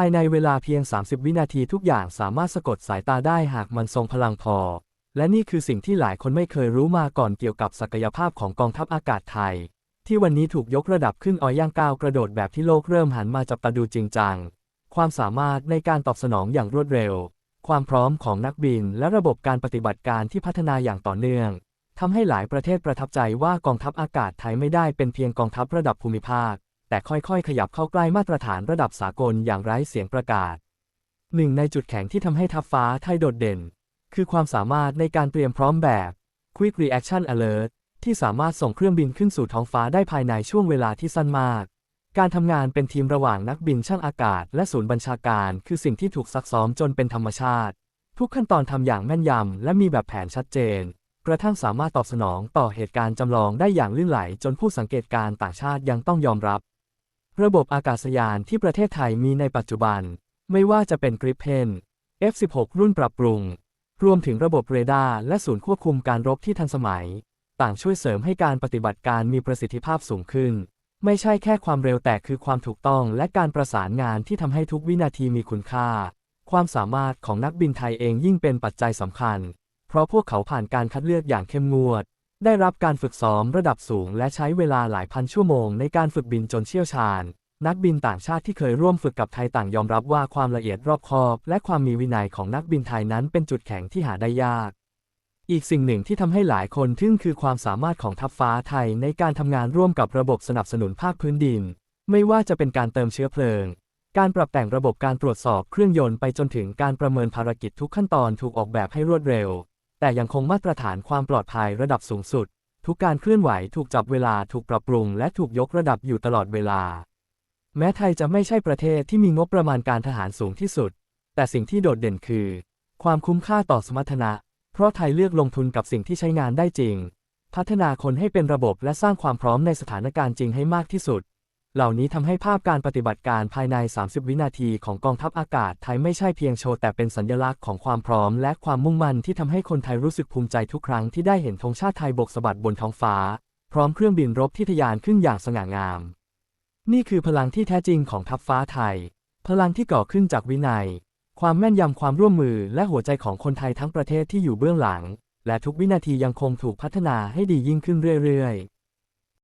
ภายในเวลาเพียง 30 วินาทีทุกอย่างสามารถสะกดสายตาได้หากมันทรงพลังพอ และนี่คือสิ่งที่หลายคนไม่เคยรู้มาก่อนเกี่ยวกับศักยภาพของกองทัพอากาศไทย ที่วันนี้ถูกยกระดับขึ้นอ้อยย่างก้าวกระโดดแบบที่โลกเริ่มหันมาจับตาดูจริงจัง ความสามารถในการตอบสนองอย่างรวดเร็ว ความพร้อมของนักบิน และระบบการปฏิบัติการที่พัฒนาอย่างต่อเนื่องทำให้หลายประเทศประทับใจว่ากองทัพอากาศไทยไม่ได้เป็นเพียงกองทัพระดับภูมิภาค แต่ค่อยๆ ขยับเข้าใกล้มาตรฐานระดับสากลอย่างไร้เสียงประกาศ หนึ่งในจุดแข็งที่ทำให้ทัพฟ้าไทยโดดเด่น คือความสามารถในการเตรียมพร้อมแบบ Quick Reaction Alert ที่สามารถส่งเครื่องบินขึ้นสู่ท้องฟ้าได้ภายในช่วงเวลาที่สั้นมาก การทำงานเป็นทีมระหว่างนักบินช่างอากาศ และศูนย์บัญชาการ คือสิ่งที่ถูกซักซ้อมจนเป็นธรรมชาติ ทุกขั้นตอนทำอย่างแม่นยำและมีแบบแผนชัดเจน กระทั่งสามารถตอบสนองต่อเหตุการณ์จำลองได้อย่างลื่นไหล จนผู้สังเกตการณ์ต่างชาติยังต้องยอมรับ ระบบอากาศยานที่ประเทศไทยมีในปัจจุบัน ไม่ว่าจะเป็น Gripen F16 รุ่นปรับปรุง รวมถึงระบบเรดาร์และศูนย์ควบคุมการรบที่ทันสมัย ต่างช่วยเสริมให้การปฏิบัติการมีประสิทธิภาพสูงขึ้น ไม่ใช่แค่ความเร็วแต่คือความถูกต้องและการประสานงานที่ทำให้ทุกวินาทีมีคุณค่า ความสามารถของนักบินไทยเองยิ่งเป็นปัจจัยสำคัญ เพราะพวกเขาผ่านการคัดเลือกอย่างเข้มงวด ได้รับการฝึกซ้อมระดับสูง และใช้เวลาหลายพันชั่วโมงในการฝึกบินจนเชี่ยวชาญ นักบินต่างชาติที่เคยร่วมฝึกกับไทยต่างยอมรับว่าความละเอียดรอบคอบ และความมีวินัยของนักบินไทยนั้นเป็นจุดแข็งที่หาได้ยาก อีกสิ่งหนึ่งที่ทำให้หลายคนทึ่งคือความสามารถของทัพฟ้าไทยในการทำงานร่วมกับระบบสนับสนุนภาคพื้นดิน ไม่ว่าจะเป็นการเติมเชื้อเพลิง การปรับแต่งระบบการตรวจสอบเครื่องยนต์ไปจนถึงการประเมินภารกิจทุกขั้นตอนถูกออกแบบให้รวดเร็ว แต่ยังคงมาตรฐานความปลอดภัยระดับสูงสุด ทุกการเคลื่อนไหวถูกจับเวลาถูกปรับปรุงและถูกยกระดับอยู่ตลอดเวลา แม้ไทยจะไม่ใช่ประเทศที่มีงบประมาณการทหารสูงที่สุด แต่สิ่งที่โดดเด่นคือ ความคุ้มค่าต่อสมรรถนะ เพราะไทยเลือกลงทุนกับสิ่งที่ใช้งานได้จริง พัฒนาคนให้เป็นระบบและสร้างความพร้อมในสถานการณ์จริงให้มากที่สุด เหล่านี้ทำให้ภาพการปฏิบัติการภายใน 30 วินาทีของกองทัพอากาศไทยไม่ใช่เพียงโชว์แต่เป็นสัญลักษณ์ของความพร้อมและความมุ่งมั่นที่ทำให้คนไทยรู้สึกภูมิใจทุกครั้งที่ได้เห็นธงชาติไทยบกสะบัดบนท้องฟ้า พร้อมเครื่องบินรบที่ทะยานขึ้นอย่างสง่างาม นี่คือพลังที่แท้จริงของทัพฟ้าไทย พลังที่ก่อขึ้นจากวินัย ความแม่นยำความร่วมมือและหัวใจของคนไทยทั้งประเทศที่อยู่เบื้องหลัง และทุกวินาทียังคงถูกพัฒนาให้ดียิ่งขึ้นเรื่อยๆ